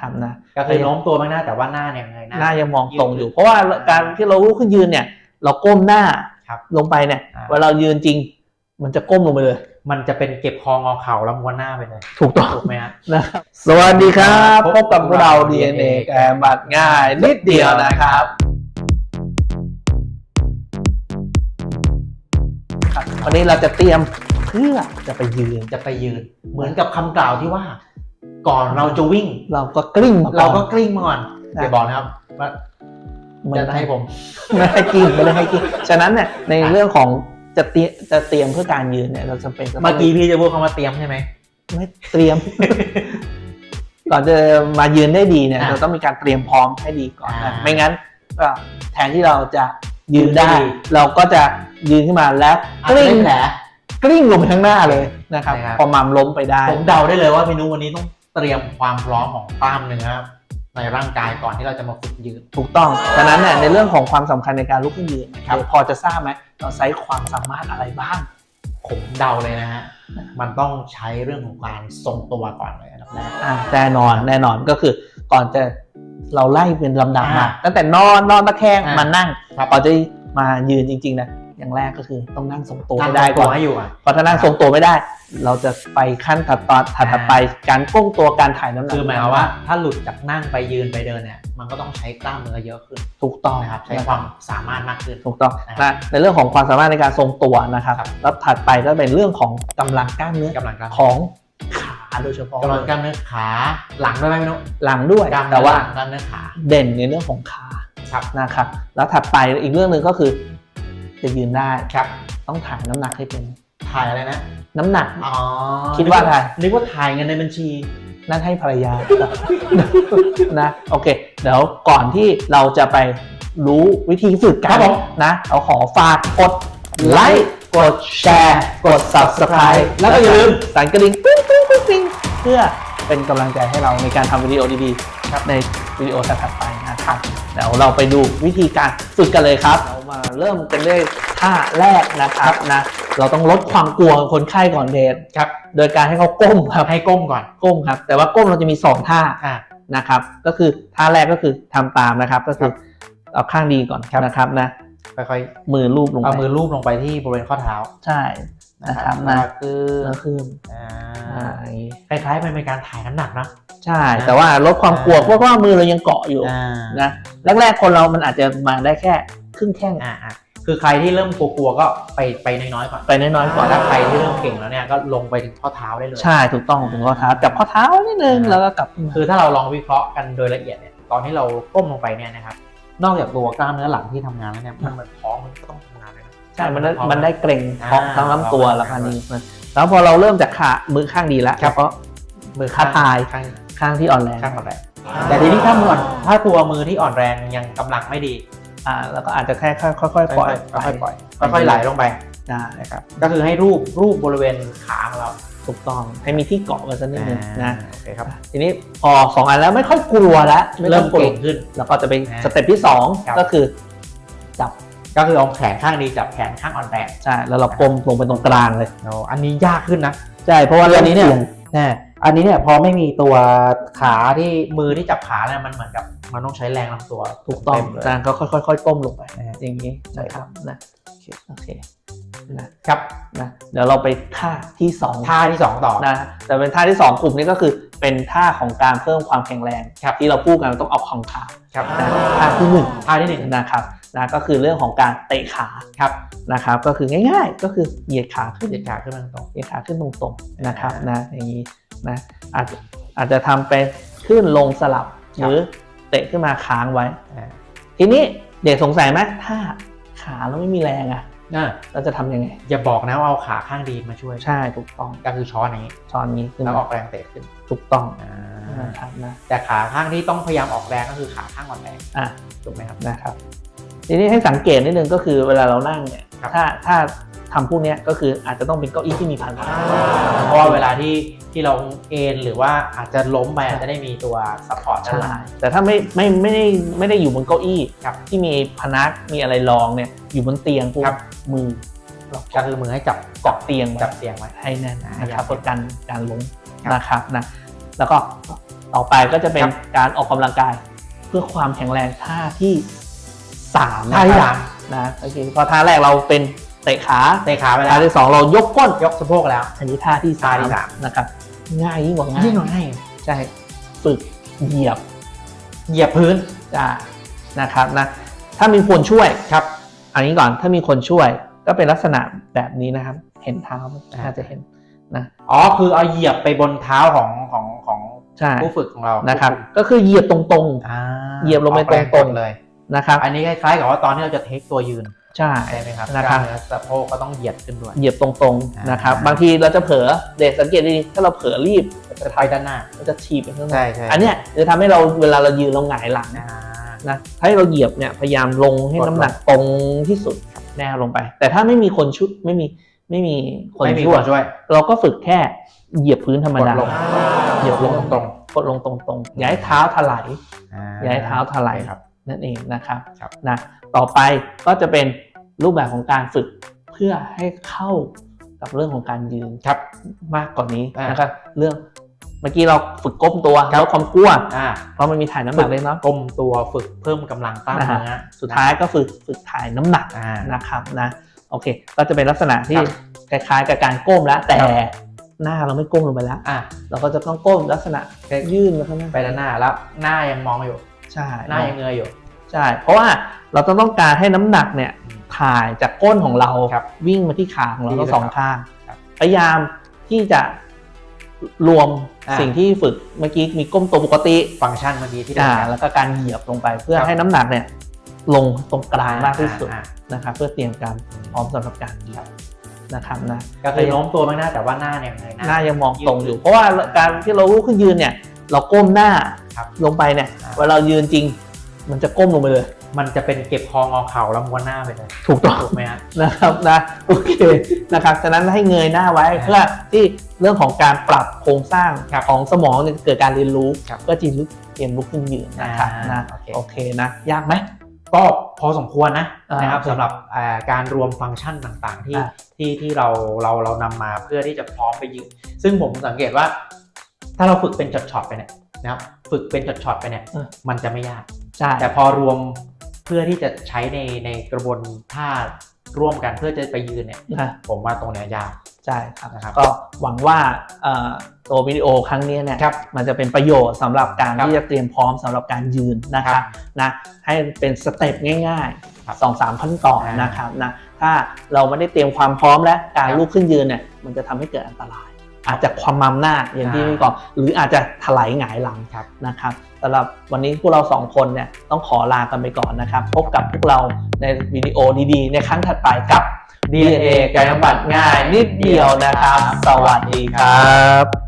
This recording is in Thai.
ครับนะก็คือโน้มตัวไปหน้าแต่ว่าหน้าเนี่ยเงยหน้าหน้ายังมองตรงอยู่ เพราะว่าการที่เราลุกขึ้นยืนเนี่ย เราก้มหน้าครับลงไปเนี่ยอ่าเวลาเรายืนจริง มันจะก้มลงไปเลย มันจะเป็นเก็บคองอเข่าแล้วม้วนหน้าไปเลยถูกต้องถูกไหมฮะนะครับสวัสดีครับพบกับพวกเรา DNA แกมบัดง่ายนิดเดียวนะครับครับวันนี้เราจะเตรียมเพื่อจะไปยืนจะไปยืน เหมือนกับคำกล่าวที่ว่า ก่อนเราจะวิ่ง เราก็กลิ้งมาอนเราก็กลิ้งมาก่อนนะอย่าบอกนะครับว่าไม่จะได้ให้ผมไม่ได้กลิ้งไม่ได้ให้กลิ้งฉะนั้นเนี่ยในเรื่องของจะเตรียมจะเตรียมเพื่อการยืนเนี่ยเราจำเป็นจะต้องเมื่อกี้พี่จะพูดคำว่าเตรียมใช่ไหมไม่เตรียม ก่อนจะมายืนได้ดีเนี่ยอะเราต้องมีการเตรียมพร้อมให้ดีก่อนอ่านะไม่งั้นก็แทนที่เราจะยืนได้ยืนได้ดีเราก็จะยืนขึ้นมาแล้วอาจกจะลิ้งได้แผลกลิ้งลงไปข้างหน้าเลยนะครับใช่ครับ พอมัมล้มไปได้ ผมเดาได้เลยว่าเมนูวันนี้ต้อง เตรียมความพร้อมของกล้ามเนื้อในร่างกายก่อนที่เราจะมาฝึกยืน ถูกต้องฉะนั้นเนี่ยในเรื่องของความสำคัญในการลุกขึ้นยืนครับเดี๋ยวพอจะทราบไหมเราใช้ความสามารถอะไรบ้าง ผมเดาเลยนะฮะ มันต้องใช้เรื่องของการทรงตัวก่อนเลยอันดับแรกอะแน่นอน แน่นอนก็คือก่อนจะเราไล่เป็นลำดับมาอ่าตั้งแต่นอนนอนตะแคงอ่ามมานั่งครับพอจะมายืนจริงๆนะ อย่างแรกก็คือต้องนั่งทรงตัวตั้งให้ได้ก่อนตัวให้อยู่อะเพราะถ้านั่งทรงตัวไม่ได้ เราจะไปขั้นถัดตอนถัดถัดไปการก้มตัวการถ่ายน้ำหนักคือหมายความว่า ถ้าหลุดจากนั่งไปยืนไปเดินเนี่ยมันก็ต้องใช้กล้ามเนื้อเยอะขึ้นถูกต้องนะครับใช้ความสามารถมากขึ้นถูกต้องอ่านะในเรื่องของความสามารถในการทรงตัวนะครับครับแล้วถัดไปก็เป็นเรื่องของกำลังกล้ามเนื้อกำลังกล้ามของขาโดยเฉพาะกำลังกล้ามเนื้อขาหลังด้วยไหมพี่นุ๊กหลังด้วยกล้ามเนื้แต่อว่าหลังกล้ามเนื้อขาเด่นในเรื่องของขาครับนะครับแล้วถัดไปอีกเรื่องหนึ่งก็คือ จะยืนได้ครับ ต้องถ่ายน้ำหนักให้เป็น ถ่ายอะไรนะ น้ำหนัก อ๋อคิดว่าถ่ายนึกว่าถ่ายเงินในบัญชี นั่นให้ภรรยา นะโอเค เดี๋ยวก่อนที่เราจะไปรู้วิธีฝึกกัครันบผมนะ เราขอฝากกดไลค์กดแชร์กด subscribe แล้วก็อย่าลืมสั่นกระดิ่งปิ๊งปิ๊งปิ๊งปิ๊งเพื่อเป็นกำลังใจให้เราในการทำวิดีโอดีๆ ครับในวิดีโอถัดๆไปนะ ครับเดี๋ยวเราไปดูวิธีการฝึกกันเลยครับ เรามาเริ่มกันด้วยท่าแรกนะครับนะเราต้องลดความกลัวของคนไข้ก่อนเดทครับ โดยการให้เขาก้มครับให้ก้มก่อนก้มครับ แต่ว่าก้มเราจะมีสองท่าอ่า นะครับ ก็คือท่าแรกก็คือทำตามนะครับ ก็คือเอาข้างดีก่อนครับ นะครับนะค่อยมือลูบลงๆไปเอามือลูบลงไปที่บริเวณข้อเท้า ใช่ นะครับนะนะคือแล้วขึ้นอ่าอ่าอย่างนี้คล้ายๆเป็นการถ่ายน้ำหนักนะใช่ แต่ว่าลดความกลัวอ่าเพราะว่ามือเรายังเกาะอยู่อ่านะแรกๆคนเรามันอาจจะมาได้แค่ครึ่งแข้งอ่าอ่าคือใครที่เริ่มกลัวๆก็ไปไปน้อยๆก่อนไปน้อยๆก่ก่ออนนถ้าใครที่เริ่มเก่งแล้วเนี่ยก็ลงไปถึงข้อเท้าได้เลยใช่ถูกต้องถึงข้อเท้าจับข้อเท้านิดนึงอ่าแล้วก็กลับขึ้นมาคือถ้าเราลองวิเคราะห์กันโดยละเอียดเนี่ยตอนที่เราก้มลงไปเนี่ยนะครับนอกจากตัวกล้ามเนื้อหลังที่ทำงานแล้วเนี่ยมันเหมือนท้องมันก็ต้อง ทำงานเลยนะใช่มันได้ท้องมันได้เกร็งอ่าท้องทั้งลำตัวอ่าแล้วคันนี้มันแล้วพอเราเริ่มจากขามือข้างดีแล้วครับเพราะมือท้าทายข้างข้างที่อ่อนแรงข้างอ่อนแรงแต่ทีนี้ถ้ามืออ่อนถ้าตัวมือที่อ่อนแรงยังกำลังไม่ดีอ่าแล้วก็อาจจะแค่ค่อยๆค่อยๆปล่อยค่อยๆปล่อยค่อยๆไหลลงไปได้นะครับก็คือให้รูปรูปบริเวณขาของเราถูกต้องให้มีที่เกาะไว้สักนิดนึงนะโอเคครับทีนี้พอสองอันแล้วไม่ค่อยกลัวแล้วไม่เริ่ต้อมงกลัวเก่งขึ้น แล้วก็จะเป็นอ่าสเต็ปที่สองครับก็คือจับ ก็คือเอาแขนข้างดีจับแขนข้างอ่อนแรงใช่แล้วเรากลมลงไปตรงกลางเลยโอ้อันนี้ยากขึ้นนะใช่เพราะว่าอันนี้เนี่ยสี่งแน่อันนี้เนี่ยพอไม่มีตัวขาที่มือที่จับขาเนี่ยมันเหมือนกับมันต้องใช้แรงลำตัวถูกต้องเต็มเลยจางก็ค่อยๆก้มลงไปนะฮะอย่างนี้ใช่ครับนะโอเคโอเคนะครับนะเดี๋ยวเราไปท่าที่สองท่าที่สองต่อนะแต่เป็นท่าที่สองกลุ่มนี้ก็คือเป็นท่าของการเพิ่มความแข็งแรงครับที่เราพูดกันต้องเอาของขาครับนะท่าที่หนึ่งท่าที่หนึ่งนะครับ นะก็คือเรื่องของการเตะขาครับนะครับ ก็คือง่าย ๆ ก็คือเหยียดขาขึ้นเหยียดขาขึ้นมาตรงเหยียดขาขึ้นตรงๆนะครับอ่านนะอย่างนี้นะอาจจะอาจจะทำเป็นขึ้นลงสลับครัหบรือเตะขึ้นมาค้างไว้อ่าทีนี้เด็กสงสัยไหมถ้าขาเราไม่มีแรงอะอ่าเราจะทำยังไง อย่าบอกนะว่าเอาขาข้างดีมาช่วย ใช่ถูกต้องก็คือช้อนอย่างนี้ช้อนนี้ขึ้นแล้วมาออกแรงเตะขึ้นถูกต้องอ่านะครับนะแต่ขาข้างที่ต้องพยายามออกแรงก็คือขาข้างอ่อนแรงอะถูกไหมครับนะครับ ทีนี้ให้สังเกตนิดนึงก็คือเวลาเรานั่งเนี่ยครับถ้าถ้าทำพวกเนี้ยก็คืออาจจะต้องเป็นเก้าอี้ที่มีพลังเพราะว่าเวลาที่ที่เราเอนหรือว่าอาจจะล้มไปอาจจะได้มีตัวซัพพอร์ตด้านหใช่ลังแต่ถ้าไม่ไม่ไม่ได้ไม่ได้อยู่บนเก้าอี้ครับที่มีพนักมีอะไรรองเนี่ยอยู่บนเตียงปุ๊บครับมือเราก็คือมือให้จับจับเตียงไว้จับเตียงไว้ให้แน่นอ่านะครับเพื่อกันการล้มครับนะครับนะแล้วก็ต่อไปก็จะเป็นครับการออกกำลังกาย เพื่อความแข็งแรงท่าที่ สามท่าที่นะครับสามนะโอเคพอท่าแรกเราเป็นเตะขาเตะขาไปแล้ท่าวที่สองเรายกก้นยกสะโพกแล้ว อันนี้ท่าที่สามท่าที่สาม นะครับง่ายยิ่งกว่าง่ายยิ่งกว่าง่ายใช่ฝึกเหยียบเหยียบพื้นจ้านะครับนะถ้ามีคนช่วย ครับ อันนี้ก่อนถ้ามีคนช่วย ก็เป็นลักษณะแบบนี้นะครับ เห็นเท้าไหมอ่า น่าจะเห็นนะอ๋อคือเอาเหยียบไปบนเท้าของของของใช่ผู้ฝึกของเรานะครับผู้ฝึกก็คือเหยียบตรง อ่าเหยียบลงไปออกแตรงๆ กดเลยๆ นะครับอันนี้คล้ายๆกับว่าตอนที่เราจะเทคตัวยืนใช่ใช่ไหมครับนะครับกล้ามเนื้อสะโพกก็ต้องเหยียดขึ้นด้วยเหยียบตรงอ่าๆนะครับบางทีเราจะเผลอเด็กสังเกตดีๆถ้าเราเผลอรีบจะไปด้านหน้ามันจะถีบไปข้างหน้าใช่ใช่อันเนี้ยจะทำให้เราเวลาเรายืนเราหงายหลังอ่านะให้เราเหยียบเนี่ยพยายามลงให้กดลงน้ำหนักตรงที่สุดแนวลงไป แต่ถ้าไม่มีคนชุดไม่มีไม่มีคนไม่มีช่ควยนช่วย เราก็ฝึกแค่เหยียบพื้นธรรมกดดาลงเหยียบลงตรงกดลงตรงๆอย่าให้เท้าถลายๆอ่าอย่าให้เท้าถลายครับ นั่นเองนะครับครับนะต่อไปก็จะเป็นรูปแบบของการฝึกเพื่อให้เข้ากับเรื่องของการยืนครับมากกว่านี้อ่านนะครับเรื่องเมื่อกี้เราฝึกก้มตัวครับลดความกลัวอ่าเพราะมันมีถ่ายน้ำหนักเลยเนาะก้มตัวฝึกเพิ่มกำลังกล้ามเนื้อสุดท้ายก็ฝึกฝึกถ่ายน้ำหนักอ่านะครับนะโอเค ก็จะเป็นลักษณะที่ครับคล้ายๆ กับการก้มแล้วแต่ครับหน้าเราไม่ก้มลงไปแล้วอ่าเราก็จะต้องก้มลักษณะยื่นไปข้างหน้าไปด้านหน้าแล้วหน้ายังมองอยู่ ใช่หน้ายังเงยอยู่ใช่เพราะว่าเราต้องต้องการให้น้ำหนักเนี่ยถ่ายจากก้นของเราครับวิ่งมาที่ขาของเราดีทั้งเลยสองครับข้างครับพยายามที่จะรวมอ่าสิ่งที่ฝึกเมื่อกี้มีก้มตัวปกติฟังก์ชันเมื่อกี้ที่อ่าเรียนกันแล้วก็การเหยียบลงไปเพื่อครับให้น้ำหนักเนี่ยลงตรงกลางมากที่สุดอ่านะครับเพื่อเตรียมการพร้อมสำหรับการเหยียบนะครับนะก็คือโน้มตัวบ้างหน้าแต่ว่าหน้าเนี่ยเงยหหน้าน้ายังมองตรงอยู่ เพราะว่าการที่เราลุกขึ้นยืนเนี่ย เราก้มหน้าครับลงไปเนี่ยอ่า เวลาเรายืนจริง มันจะก้มลงไปเลย มันจะเป็นเก็บคองอเข่าแล้วม้วนหน้าไปเลยถูกต้อง ถูกไหมฮะ นะครับนะโอเคนะครับฉะนั้นให้เงยหน้าไว้อ่าเพื่อที่เรื่องของการปรับโครงสร้างครับของสมองเนี่ยเกิดการเรียนรู้ครับก็จะลุกเตรียมลุกขึ้นยืนนะครับอ่านนะโอเค โอเคนะยากไหม ก็พอสมควรนะอ่านนะครับโอเคสำหรับอ่าการรวมฟังก์ชันต่างๆ ที่อ่าที่ที่เราเราเรานำมาเพื่อที่จะพร้อมไปยืนซึ่งผมสังเกตว่า ถ้าเราฝึกเป็นช็อตๆไปเนี่ยนะครับฝึกเป็นช็อตๆไปเนี่ยเออมันจะไม่ยาก ใช่ แต่พอรวมเพื่อที่จะใช้ในในกระบวนท่าร่วมกันเพื่อจะไปยืนเนี่ยนะผมว่าตรงเนี้ยยากใช่ครับนะครับ ก็หวังว่าเอ่อตัววิดีโอครั้งนี้เนี่ยครับมันจะเป็นประโยชน์สำหรับการครับที่จะเตรียมพร้อมสำหรับการยืนนะคครัรับบนะให้เป็นสเต็ปง่ายครับๆสองสามขั้นตอนอ่านนะครับนะถ้าเราไม่ได้เตรียมความพร้อมและการครับลุกขึ้นยืนเนี่ยมันจะทำให้เกิดอันตราย อาจจะความมัมหน้าอย่างที่อ่าพี่บอกหรืออาจจะถลายหงายหลังครับนะครับสำหรับวันนี้พวกเราสองคนเนี่ยต้องขอลากันไปก่อนนะครับ พบกับพวกเราในวิดีโอดีๆ ในครั้งถัดไปกับ DNA กายบำบัดง่ายนิดเดียวนะครับ สวัสดีครับ